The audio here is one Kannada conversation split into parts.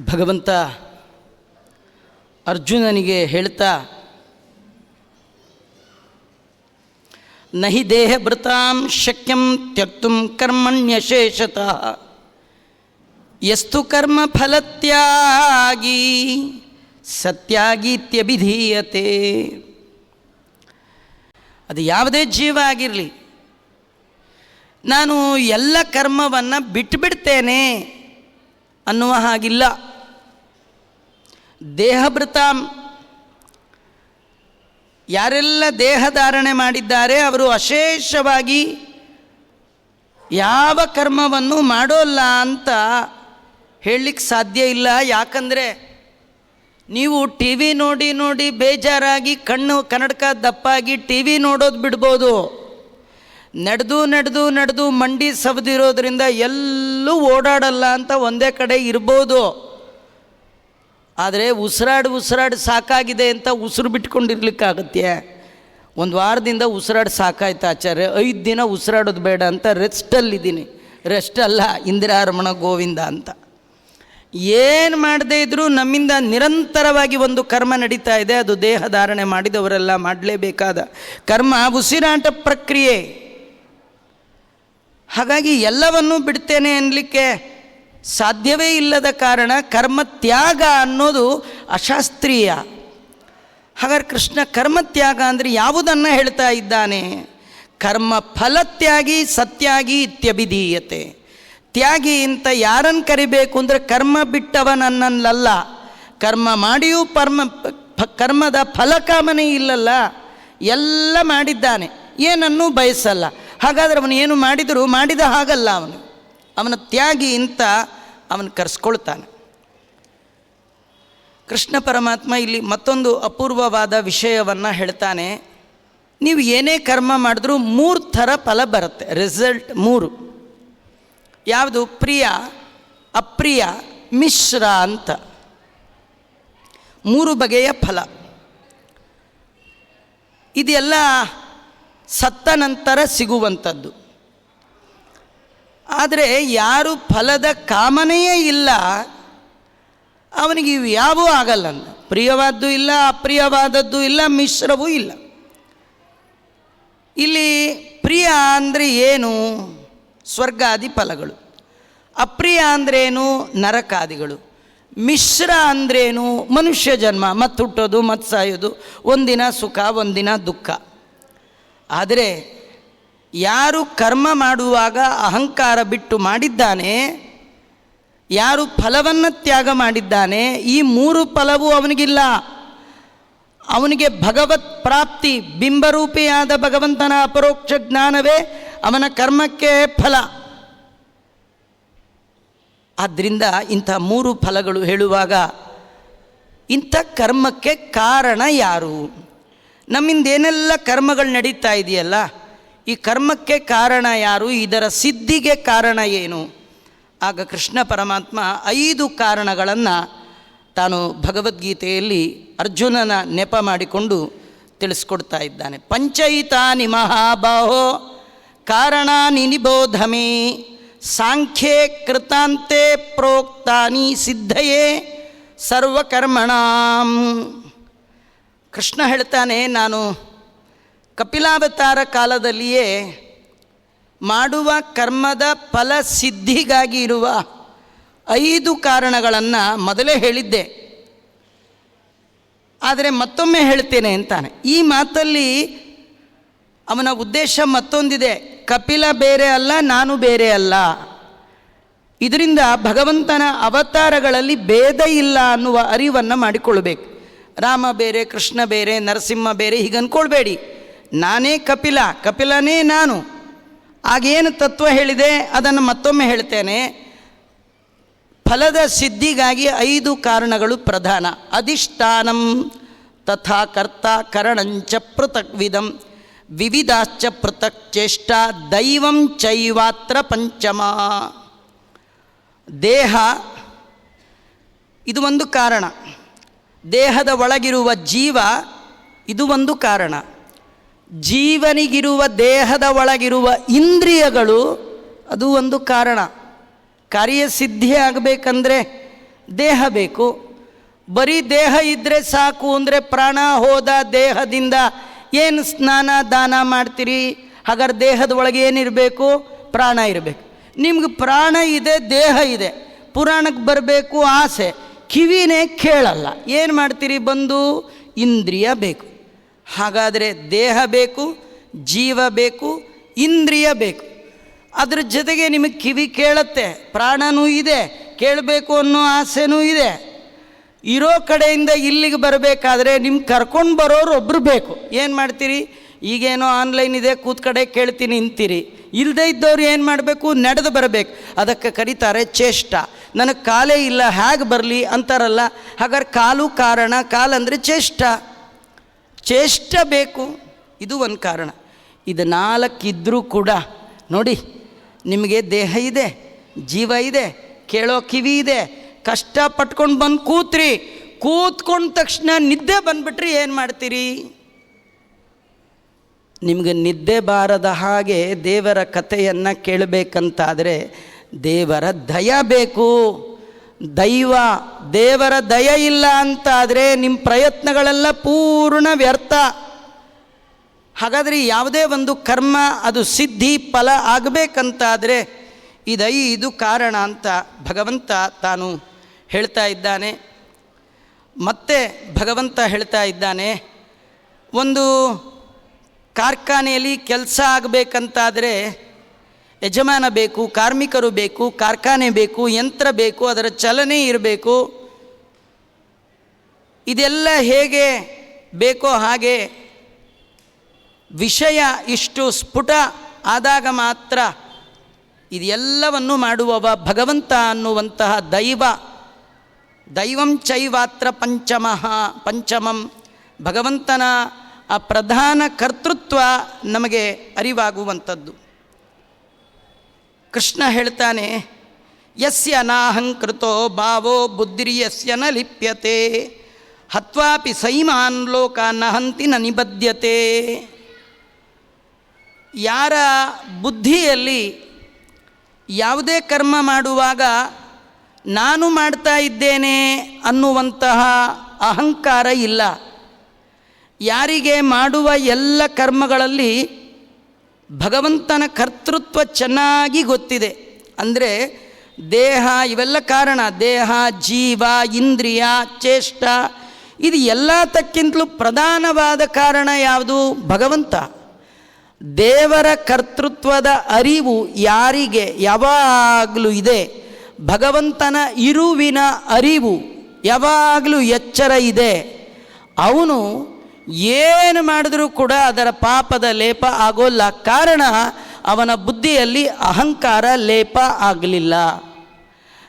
ಭಗವಂತ ಅರ್ಜುನನಿಗೆ ಹೇಳ್ತಾ, ನಹಿ ದೇಹಭೃತಾಂ ಶಕ್ಯಂ ತ್ಯಕ್ತು ಕರ್ಮಣ್ಯಶೇಷತಃ, ಯಸ್ತು ಕರ್ಮ ಫಲತ್ಯಾಗಿ ಸತ್ಯಾಗೀತ್ಯಭಿಧೀಯತೆ ಅದು ಯಾವುದೇ ಜೀವ ಆಗಿರಲಿ, ನಾನು ಎಲ್ಲ ಕರ್ಮವನ್ನು ಬಿಟ್ಟುಬಿಡ್ತೇನೆ ಅನ್ನುವ ಹಾಗಿಲ್ಲ. ದೇಹಭೃತಾಂ. ಯಾರೆಲ್ಲ ದೇಹ ಧಾರಣೆ ಮಾಡಿದ್ದಾರೆ, ಅವರು ಅಶೇಷವಾಗಿ ಯಾವ ಕರ್ಮವನ್ನು ಮಾಡೋಲ್ಲ ಅಂತ ಹೇಳಲಿಕ್ಕೆ ಸಾಧ್ಯ ಇಲ್ಲ. ಯಾಕಂದರೆ ನೀವು ಟಿ ವಿ ನೋಡಿ ನೋಡಿ ಬೇಜಾರಾಗಿ ಕಣ್ಣು ಕನ್ನಡಕ ದಪ್ಪಾಗಿ ಟಿ ವಿ ನೋಡೋದು ಬಿಡ್ಬೋದು. ನಡೆದು ನಡೆದು ನಡೆದು ಮಂಡಿ ಸವದಿರೋದ್ರಿಂದ ಎಲ್ಲೂ ಓಡಾಡಲ್ಲ ಅಂತ ಒಂದೇ ಕಡೆ ಇರ್ಬೋದು. ಆದರೆ ಉಸಿರಾಡು ಉಸಿರಾಡು ಸಾಕಾಗಿದೆ ಅಂತ ಉಸಿರು ಬಿಟ್ಕೊಂಡಿರ್ಲಿಕ್ಕಾಗತ್ತೆ. ಒಂದು ವಾರದಿಂದ ಉಸಿರಾಡು ಸಾಕಾಯ್ತು ಆಚಾರ್ಯ. ಐದು ದಿನ ಉಸಿರಾಡೋದು ಬೇಡ ಅಂತ ರೆಸ್ಟಲ್ಲಿದ್ದೀನಿ. ರೆಸ್ಟ್ ಅಲ್ಲ ಇಂದಿರಾರಮಣ ಗೋವಿಂದ ಅಂತ. ಏನು ಮಾಡದೇ ಇದ್ದರೂ ನಮ್ಮಿಂದ ನಿರಂತರವಾಗಿ ಒಂದು ಕರ್ಮ ನಡೀತಾ ಇದೆ. ಅದು ದೇಹ ಧಾರಣೆ ಮಾಡಿದವರೆಲ್ಲ ಮಾಡಲೇಬೇಕಾದ ಕರ್ಮ, ಉಸಿರಾಟ ಪ್ರಕ್ರಿಯೆ. ಹಾಗಾಗಿ ಎಲ್ಲವನ್ನೂ ಬಿಡ್ತೇನೆ ಅನ್ನಲಿಕ್ಕೆ ಸಾಧ್ಯವೇ ಇಲ್ಲದ ಕಾರಣ ಕರ್ಮ ತ್ಯಾಗ ಅನ್ನೋದು ಅಶಾಸ್ತ್ರೀಯ. ಹಾಗಾದ್ರೆ ಕೃಷ್ಣ ಕರ್ಮತ್ಯಾಗ ಅಂದರೆ ಯಾವುದನ್ನು ಹೇಳ್ತಾ ಇದ್ದಾನೆ? ಕರ್ಮ ಫಲತ್ಯಾಗಿ ಸತ್ಯಾಗಿ ಇತ್ಯಭಿಧೀಯತೆ. ತ್ಯಾಗಿ ಅಂತ ಯಾರನ್ನು ಕರಿಬೇಕು ಅಂದರೆ ಕರ್ಮ ಬಿಟ್ಟವನನ್ನಲ್ಲ ಕರ್ಮ ಮಾಡಿಯೂ ಪರ್ಮ ಕರ್ಮದ ಫಲಕಾಮನೆ ಇಲ್ಲಲ್ಲ. ಎಲ್ಲ ಮಾಡಿದ್ದಾನೆ. ಏನನ್ನೂ ಬಯಸಲ್ಲ. ಹಾಗಾದರೆ ಅವನು ಏನು ಮಾಡಿದರೂ ಮಾಡಿದ ಹಾಗಲ್ಲ ಅವನು. ಅವನ ತ್ಯಾಗಿ ಅಂತ ಅವನು ಕರೆಸ್ಕೊಳ್ತಾನೆ. ಕೃಷ್ಣ ಪರಮಾತ್ಮ ಇಲ್ಲಿ ಮತ್ತೊಂದು ಅಪೂರ್ವವಾದ ವಿಷಯವನ್ನು ಹೇಳ್ತಾನೆ. ನೀವು ಏನೇ ಕರ್ಮ ಮಾಡಿದ್ರೂ ಮೂರು ಥರ ಫಲ ಬರುತ್ತೆ. ರಿಸಲ್ಟ್ ಮೂರು. ಯಾವುದು? ಪ್ರಿಯ, ಅಪ್ರಿಯ, ಮಿಶ್ರ ಅಂತ. ಮೂರು ಬಗೆಯ ಫಲ. ಇದೆಲ್ಲ ಸತ್ತ ನಂತರ ಸಿಗುವಂಥದ್ದು. ಆದರೆ ಯಾರು ಫಲದ ಕಾಮನೆಯೇ ಇಲ್ಲ, ಅವನಿಗೆ ಇವು ಯಾವೂ ಆಗಲ್ಲ. ಪ್ರಿಯವಾದ್ದು ಇಲ್ಲ, ಅಪ್ರಿಯವಾದದ್ದು ಇಲ್ಲ, ಮಿಶ್ರವೂ ಇಲ್ಲ. ಇಲ್ಲಿ ಪ್ರಿಯ ಅಂದರೆ ಏನು? ಸ್ವರ್ಗಾದಿ ಫಲಗಳು. ಅಪ್ರಿಯ ಅಂದ್ರೇನು ನರಕಾದಿಗಳು. ಮಿಶ್ರ ಅಂದ್ರೇನು ಮನುಷ್ಯ ಜನ್ಮ ಮತ್ತು ಹುಟ್ಟೋದು ಮತ್ತು ಸಾಯೋದು, ಒಂದಿನ ಸುಖ, ಒಂದಿನ ದುಃಖ. ಆದರೆ ಯಾರು ಕರ್ಮ ಮಾಡುವಾಗ ಅಹಂಕಾರ ಬಿಟ್ಟು ಮಾಡಿದ್ದಾನೆ, ಯಾರು ಫಲವನ್ನು ತ್ಯಾಗ ಮಾಡಿದ್ದಾನೆ, ಈ ಮೂರು ಫಲವೂ ಅವನಿಗಿಲ್ಲ. ಅವನಿಗೆ ಭಗವತ್ ಪ್ರಾಪ್ತಿ, ಬಿಂಬರೂಪಿಯಾದ ಭಗವಂತನ ಅಪರೋಕ್ಷ ಜ್ಞಾನವೇ ಅವನ ಕರ್ಮಕ್ಕೆ ಫಲ. ಆದ್ದರಿಂದ ಇಂಥ ಮೂರು ಫಲಗಳು ಹೇಳುವಾಗ, ಇಂಥ ಕರ್ಮಕ್ಕೆ ಕಾರಣ ಯಾರು? ನಮ್ಮಿಂದ ಏನೆಲ್ಲ ಕರ್ಮಗಳು ನಡೀತಾ ಇದೆಯಲ್ಲ ಈ ಕರ್ಮಕ್ಕೆ ಕಾರಣ ಯಾರು? ಇದರ ಸಿದ್ಧಿಗೆ ಕಾರಣ ಏನು? ಆಗ ಕೃಷ್ಣ ಪರಮಾತ್ಮ ಐದು ಕಾರಣಗಳನ್ನು ತಾನು ಭಗವದ್ಗೀತೆಯಲ್ಲಿ ಅರ್ಜುನನ ನೆಪ ಮಾಡಿಕೊಂಡು ತಿಳಿಸ್ಕೊಡ್ತಾ ಇದ್ದಾನೆ. ಪಂಚೈತಾನಿ ಮಹಾಬಾಹೋ ಕಾರಣಾನಿ ನಿಬೋಧಮೆ ಸಾಂಖ್ಯೆ ಕೃತಾಂತೆ ಪ್ರೋಕ್ತಾನಿ ಸಿದ್ಧಯೇ ಸರ್ವಕರ್ಮಣಾಂ. ಕೃಷ್ಣ ಹೇಳ್ತಾನೆ, ನಾನು ಕಪಿಲಾವತಾರ ಕಾಲದಲ್ಲಿಯೇ ಮಾಡುವ ಕರ್ಮದ ಫಲ ಸಿದ್ಧಿಗಾಗಿ ಇರುವ ಐದು ಕಾರಣಗಳನ್ನು ಮೊದಲೇ ಹೇಳಿದ್ದೆ. ಆದರೆ ಮತ್ತೊಮ್ಮೆ ಹೇಳ್ತೇನೆ ಅಂತಾನೆ. ಈ ಮಾತಲ್ಲಿ ಅವನ ಉದ್ದೇಶ ಮತ್ತೊಂದಿದೆ. ಕಪಿಲ ಬೇರೆ ಅಲ್ಲ, ನಾನು ಬೇರೆ ಅಲ್ಲ. ಇದರಿಂದ ಭಗವಂತನ ಅವತಾರಗಳಲ್ಲಿ ಭೇದ ಇಲ್ಲ ಅನ್ನುವ ಅರಿವನ್ನು ಮಾಡಿಕೊಳ್ಬೇಕು. ರಾಮ ಬೇರೆ, ಕೃಷ್ಣ ಬೇರೆ, ನರಸಿಂಹ ಬೇರೆ ಹೀಗೆ ಅಂದ್ಕೊಳ್ಬೇಡಿ ನಾನೇ ಕಪಿಲ, ಕಪಿಲನೇ ನಾನು. ಆಗೇನು ತತ್ವ ಹೇಳಿದೆ? ಅದನ್ನು ಮತ್ತೊಮ್ಮೆ ಹೇಳ್ತೇನೆ. ಫಲದ ಸಿದ್ಧಿಗಾಗಿ ಐದು ಕಾರಣಗಳು ಪ್ರಧಾನ. ಅಧಿಷ್ಠಾನಂ ತಥಾ ಕರ್ತ ಕರಣಂಚ ಪೃಥಕ್ವಿದಂ ವಿವಿಧಾಶ್ಚ ಪೃಥಕ್ ಚೇಷ್ಟ ದೈವಂ ಚೈವಾತ್ರ ಪಂಚಮ. ದೇಹ, ಇದು ಒಂದು ಕಾರಣ. ದೇಹದ ಒಳಗಿರುವ ಜೀವ, ಇದು ಒಂದು ಕಾರಣ. ಜೀವನಿಗಿರುವ ದೇಹದ ಒಳಗಿರುವ ಇಂದ್ರಿಯಗಳು ಅದು ಒಂದು ಕಾರಣ. ಕಾರ್ಯಸಿದ್ಧಿ ಆಗಬೇಕಂದ್ರೆ ದೇಹ ಬೇಕು. ಬರೀ ದೇಹ ಇದ್ದರೆ ಸಾಕು ಅಂದರೆ ಪ್ರಾಣ ಹೋದ ದೇಹದಿಂದ ಏನು ಸ್ನಾನ, ದಾನ ಮಾಡ್ತೀರಿ? ಹಾಗಾದ್ರೆ ದೇಹದ ಒಳಗೆ ಏನಿರಬೇಕು? ಪ್ರಾಣ ಇರಬೇಕು. ನಿಮ್ಗೆ ಪ್ರಾಣ ಇದೆ, ದೇಹ ಇದೆ. ಪುರಾಣಕ್ಕೆ ಬರಬೇಕು ಆಸೆ. ಕಿವಿನೇ ಕೇಳಲ್ಲ. ಏನು ಮಾಡ್ತೀರಿ? ಬಂದು ಇಂದ್ರಿಯ ಬೇಕು. ಹಾಗಾದರೆ ದೇಹ ಬೇಕು, ಜೀವ ಬೇಕು, ಇಂದ್ರಿಯ ಬೇಕು. ಅದ್ರ ಜೊತೆಗೆ ನಿಮಗೆ ಕಿವಿ ಕೇಳುತ್ತೆ, ಪ್ರಾಣನೂ ಇದೆ, ಕೇಳಬೇಕು ಅನ್ನೋ ಆಸೆನೂ ಇದೆ. ಇರೋ ಕಡೆಯಿಂದ ಇಲ್ಲಿಗೆ ಬರಬೇಕಾದ್ರೆ ನಿಮ್ಗೆ ಕರ್ಕೊಂಡು ಬರೋರು ಒಬ್ಬರು ಬೇಕು. ಏನು ಮಾಡ್ತೀರಿ? ಈಗೇನೋ ಆನ್ಲೈನ್ ಇದೆ ಕೂತ್ ಕಡೆ ಕೇಳ್ತೀನಿ ಅಂತೀರಿ. ಇಲ್ಲದೇ ಇದ್ದವ್ರು ಏನು ಮಾಡಬೇಕು? ನಡೆದು ಬರಬೇಕು. ಅದಕ್ಕೆ ಕರೀತಾರೆ ಚೇಷ್ಟ. ನನಗೆ ಕಾಲೇ ಇಲ್ಲ ಹೇಗೆ ಬರಲಿ ಅಂತಾರಲ್ಲ ಹಾಗಾದ್ರೆ ಕಾಲು ಕಾರಣ ಕಾಲಂದರೆ ಚೇಷ್ಟ. ಚೇಷ್ಟ ಬೇಕು ಇದು ಒಂದು ಕಾರಣ. ಇದು ನಾಲ್ಕಿದ್ರೂ ಕೂಡ ನೋಡಿ, ನಿಮಗೆ ದೇಹ ಇದೆ, ಜೀವ ಇದೆ, ಕೇಳೋ ಕಿವಿ ಇದೆ, ಕಷ್ಟ ಪಟ್ಕೊಂಡು ಬಂದು ಕೂತ್ರಿ. ಕೂತ್ಕೊಂಡ ತಕ್ಷಣ ನಿದ್ದೆ ಬಂದುಬಿಟ್ರಿ ಏನು ಮಾಡ್ತೀರಿ? ನಿಮಗೆ ನಿದ್ದೆ ಬಾರದ ಹಾಗೆ ದೇವರ ಕಥೆಯನ್ನು ಕೇಳಬೇಕಂತಾದರೆ ದೇವರ ದಯ ಬೇಕು. ದೈವ ದೇವರ ದಯ ಇಲ್ಲ ಅಂತಾದರೆ ನಿಮ್ಮ ಪ್ರಯತ್ನಗಳೆಲ್ಲ ಪೂರ್ಣ ವ್ಯರ್ಥ. ಹಾಗಾದರೆ ಯಾವುದೇ ಒಂದು ಕರ್ಮ ಅದು ಸಿದ್ಧಿ ಫಲ ಆಗಬೇಕಂತಾದರೆ ಇದೈ ಇದು ಕಾರಣ ಅಂತ ಭಗವಂತ ತಾನು ಹೇಳ್ತಾ ಇದ್ದಾನೆ. ಮತ್ತೆ ಭಗವಂತ ಹೇಳ್ತಾ ಇದ್ದಾನೆ, ಒಂದು ಕಾರ್ಖಾನೆಯಲ್ಲಿ ಕೆಲಸ ಆಗಬೇಕಂತಾದರೆ ಯಜಮಾನ ಬೇಕು, ಕಾರ್ಮಿಕರು ಬೇಕು, ಕಾರ್ಖಾನೆ ಬೇಕು, ಯಂತ್ರ ಬೇಕು, ಅದರ ಚಲನೆ ಇರಬೇಕು. ಇದೆಲ್ಲ ಹೇಗೆ ಬೇಕೋ ಹಾಗೆ ವಿಷಯ ಇಷ್ಟು ಸ್ಫುಟ ಆದಾಗ ಮಾತ್ರ ಇದೆಲ್ಲವನ್ನು ಮಾಡುವವ ಭಗವಂತ ಅನ್ನುವಂತಹ ದೈವ. ದೈವಂ ಚೈವಾತ್ರ ಪಂಚಮಃ, ಪಂಚಮಂ. ಭಗವಂತನ ಆ ಪ್ರಧಾನ ಕರ್ತೃತ್ವ ನಮಗೆ ಅರಿವಾಗುವಂಥದ್ದು. ಕೃಷ್ಣ ಹೇಳ್ತಾನೆ, ಯಸ್ಯ ನಾಹಂಕೃತೋ ಭಾವೋ ಬುದ್ಧಿರ್ಯಸ್ಯ ನ ಲಿಪ್ಯತೆ, ಹತ್ವಾಪಿ ಸೈಮಾನ್ ಲೋಕ ನ ಹಂತಿ ನ ನಿಬದ್ಯತೆ ಯಾರ ಬುದ್ಧಿಯಲ್ಲಿ ಯಾವುದೇ ಕರ್ಮ ಮಾಡುವಾಗ ನಾನು ಮಾಡ್ತಾ ಇದ್ದೇನೆ ಅನ್ನುವಂತಹ ಅಹಂಕಾರ ಇಲ್ಲ. ಯಾರಿಗೆ ಮಾಡುವ ಎಲ್ಲ ಕರ್ಮಗಳಲ್ಲಿ ಭಗವಂತನ ಕರ್ತೃತ್ವ ಚೆನ್ನಾಗಿ ಗೊತ್ತಿದೆ. ಅಂದರೆ ದೇಹ ಇವೆಲ್ಲ ಕಾರಣ. ದೇಹ, ಜೀವ, ಇಂದ್ರಿಯ, ಚೇಷ್ಟ, ಇದು ಎಲ್ಲದಕ್ಕಿಂತಲೂ ಪ್ರಧಾನವಾದ ಕಾರಣ ಯಾವುದು? ಭಗವಂತ. ದೇವರ ಕರ್ತೃತ್ವದ ಅರಿವು ಯಾರಿಗೆ? ಯಾವಾಗಲೂ ಇದೆ. ಭಗವಂತನ ಇರುವಿನ ಅರಿವು ಯಾವಾಗಲೂ ಎಚ್ಚರ ಇದೆ. ಅವನು ಏನು ಮಾಡಿದರೂ ಕೂಡ ಅದರ ಪಾಪದ ಲೇಪ ಆಗೋಲ್ಲ. ಕಾರಣ ಅವನ ಬುದ್ಧಿಯಲ್ಲಿ ಅಹಂಕಾರ ಲೇಪ ಆಗಲಿಲ್ಲ.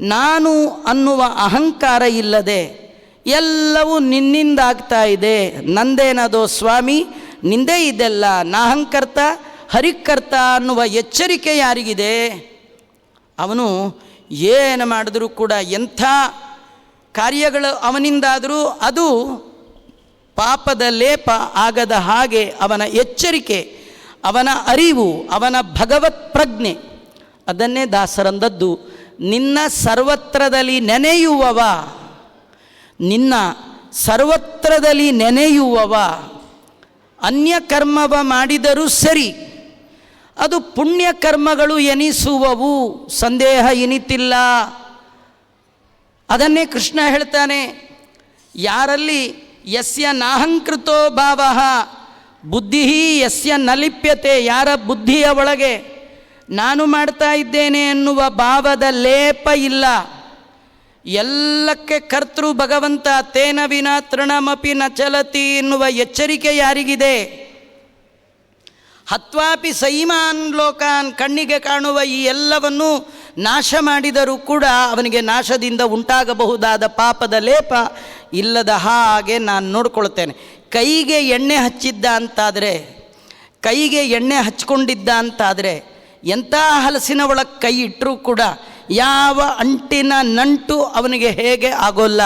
ನಾನು ಅನ್ನುವ ಅಹಂಕಾರ ಇಲ್ಲದೆ ಎಲ್ಲವೂ ನಿನ್ನಿಂದಾಗ್ತಾ ಇದೆ. ನಂದೇನದೋ ಸ್ವಾಮಿ? ನಿಂದೇ ಇದೆಲ್ಲ. ನಾಹಂಕರ್ತ, ಹರಿಕರ್ತ ಅನ್ನುವ ಎಚ್ಚರಿಕೆ ಯಾರಿಗಿದೆ? ಅವನು ಏನು ಮಾಡಿದರೂ ಕೂಡ ಎಂಥ ಕಾರ್ಯಗಳು ಅವನಿಂದಾದರೂ ಅದು ಪಾಪದ ಲೇಪ ಆಗದ ಹಾಗೆ ಅವನ ಎಚ್ಚರಿಕೆ, ಅವನ ಅರಿವು, ಅವನ ಭಗವತ್ ಪ್ರಜ್ಞೆ, ಅದನ್ನೇ ದಾಸರಂದದ್ದು. ನಿನ್ನ ಸರ್ವತ್ರದಲ್ಲಿ ನೆನೆಯುವವ, ನಿನ್ನ ಸರ್ವತ್ರದಲ್ಲಿ ನೆನೆಯುವವ ಅನ್ಯ ಕರ್ಮವ ಮಾಡಿದರೂ ಸರಿ, ಅದು ಪುಣ್ಯ ಕರ್ಮಗಳು ಎನಿಸುವವು, ಸಂದೇಹ ಎನಿತಿಲ್ಲ ಅದನ್ನೇ ಕೃಷ್ಣ ಹೇಳ್ತಾನೆ, ಯಾರಲ್ಲಿ ಯಸ್ಯ ನಾಹಂಕೃತೋ ಭಾವ. ಬುದ್ಧಿ ಯಸ್ಯ ನಲಿಪ್ಯತೆ, ಯಾರ ಬುದ್ಧಿಯ ಒಳಗೆ ನಾನು ಮಾಡ್ತಾ ಇದ್ದೇನೆ ಎನ್ನುವ ಭಾವದ ಲೇಪ ಇಲ್ಲ. ಎಲ್ಲಕ್ಕೆ ಕರ್ತೃ ಭಗವಂತ ತೇನ ವಿನ ತೃಣಮಪಿ ನ ಚಲತಿ ಎನ್ನುವ ಎಚ್ಚರಿಕೆ ಯಾರಿಗಿದೆ? ಹತ್ವಾಪಿ ಸೈಮಾನ್ ಲೋಕಾನ್ ಕಣ್ಣಿಗೆ ಕಾಣುವ ಈ ಎಲ್ಲವನ್ನು ನಾಶ ಮಾಡಿದರೂ ಕೂಡ ಅವನಿಗೆ ನಾಶದಿಂದ ಉಂಟಾಗಬಹುದಾದ ಪಾಪದ ಲೇಪ ಇಲ್ಲದ ಹಾಗೆ ನಾನು ನೋಡ್ಕೊಳ್ತೇನೆ. ಕೈಗೆ ಎಣ್ಣೆ ಹಚ್ಚಿದ್ದ ಅಂತಾದರೆ, ಕೈಗೆ ಎಣ್ಣೆ ಹಚ್ಕೊಂಡಿದ್ದ ಅಂತಾದರೆ, ಎಂಥ ಹಲಸಿನ ಒಳಗೆ ಕೈ ಇಟ್ಟರೂ ಕೂಡ ಯಾವ ಅಂಟಿನ ನಂಟು ಅವನಿಗೆ ಹೇಗೆ ಆಗೋಲ್ಲ.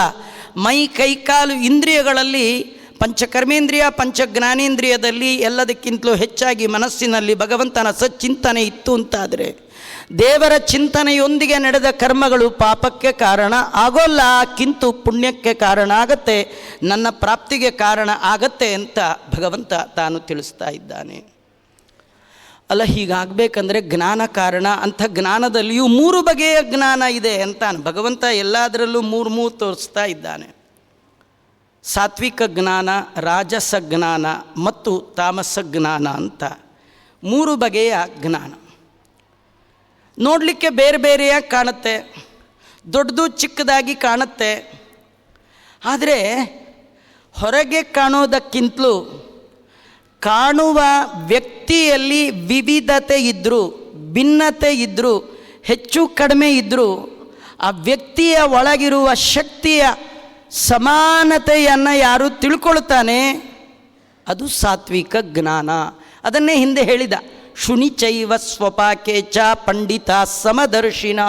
ಮೈ ಕೈ ಕಾಲು ಇಂದ್ರಿಯಗಳಲ್ಲಿ, ಪಂಚಕರ್ಮೇಂದ್ರಿಯ, ಪಂಚಜ್ಞಾನೇಂದ್ರಿಯದಲ್ಲಿ ಎಲ್ಲದಕ್ಕಿಂತಲೂ ಹೆಚ್ಚಾಗಿ ಮನಸ್ಸಿನಲ್ಲಿ ಭಗವಂತನ ಸಚ್ಚಿಂತನೆ ಇತ್ತು ಅಂತಾದರೆ ದೇವರ ಚಿಂತನೆಯೊಂದಿಗೆ ನಡೆದ ಕರ್ಮಗಳು ಪಾಪಕ್ಕೆ ಕಾರಣ ಆಗೋಲ್ಲ, ಕಿಂತು ಪುಣ್ಯಕ್ಕೆ ಕಾರಣ ಆಗತ್ತೆ, ನನ್ನ ಪ್ರಾಪ್ತಿಗೆ ಕಾರಣ ಆಗತ್ತೆ ಅಂತ ಭಗವಂತ ತಾನು ತಿಳಿಸ್ತಾ ಇದ್ದಾನೆ. ಅಲ್ಲ, ಹೀಗಾಗಬೇಕಂದ್ರೆ ಜ್ಞಾನ ಕಾರಣ, ಅಂಥ ಜ್ಞಾನದಲ್ಲಿಯೂ ಮೂರು ಬಗೆಯ ಜ್ಞಾನ ಇದೆ ಅಂತಾನೆ ಭಗವಂತ ಎಲ್ಲದರಲ್ಲೂ ಮೂರು ಮೂರು ತೋರಿಸ್ತಾ ಇದ್ದಾನೆ. ಸಾತ್ವಿಕ ಜ್ಞಾನ, ರಾಜಸ ಜ್ಞಾನ ಮತ್ತು ತಾಮಸ ಜ್ಞಾನ ಅಂತ ಮೂರು ಬಗೆಯ ಜ್ಞಾನ. ನೋಡಲಿಕ್ಕೆ ಬೇರೆ ಬೇರೆಯಾಗಿ ಕಾಣುತ್ತೆ. ದೊಡ್ಡದು ಚಿಕ್ಕದಾಗಿ ಕಾಣುತ್ತೆ. ಆದರೆ ಹೊರಗೆ ಕಾಣೋದಕ್ಕಿಂತಲೂ ಕಾಣುವ ವ್ಯಕ್ತಿಯಲ್ಲಿ ವಿವಿಧತೆ ಇದ್ದರೂ ಭಿನ್ನತೆ ಇದ್ದರೂ ಹೆಚ್ಚು ಕಡಿಮೆ ಇದ್ದರೂ ಆ ವ್ಯಕ್ತಿಯ ಒಳಗಿರುವ ಶಕ್ತಿಯ ಸಮಾನತೆಯನ್ನು ಯಾರು ತಿಳ್ಕೊಳ್ತಾನೆ? ಅದು ಸಾತ್ವಿಕ ಜ್ಞಾನ. ಅದನ್ನೇ ಹಿಂದೆ ಹೇಳಿದ. ಶುನಿಚೈವ ಸ್ವಪಾಕೆ ಚ ಪಂಡಿತ ಸಮದರ್ಶಿನ.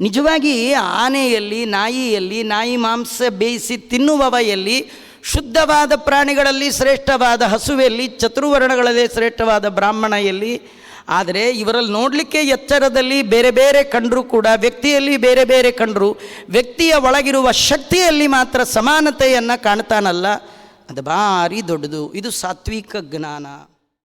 ನಿಜವಾಗಿ ಆನೆಯಲ್ಲಿ, ನಾಯಿಯಲ್ಲಿ, ನಾಯಿ ಮಾಂಸ ಬೇಯಿಸಿ ತಿನ್ನುವವೆಯಲ್ಲಿ, ಶುದ್ಧವಾದ ಪ್ರಾಣಿಗಳಲ್ಲಿ ಶ್ರೇಷ್ಠವಾದ ಹಸುವೆಯಲ್ಲಿ ಚತುರ್ವರ್ಣಗಳಲ್ಲಿ ಶ್ರೇಷ್ಠವಾದ ಬ್ರಾಹ್ಮಣೆಯಲ್ಲಿ. ಆದರೆ ಇವರಲ್ಲಿ ನೋಡಲಿಕ್ಕೆ ಎಚ್ಚರದಲ್ಲಿ ಬೇರೆ ಬೇರೆ ಕಂಡರೂ ಕೂಡ, ವ್ಯಕ್ತಿಯಲ್ಲಿ ಬೇರೆ ಬೇರೆ ಕಂಡರೂ, ವ್ಯಕ್ತಿಯ ಒಳಗಿರುವ ಶಕ್ತಿಯಲ್ಲಿ ಮಾತ್ರ ಸಮಾನತೆಯನ್ನು ಕಾಣ್ತಾನಲ್ಲ. ಅದು ಭಾರಿ ದೊಡ್ಡದು. ಇದು ಸಾತ್ವಿಕ ಜ್ಞಾನ.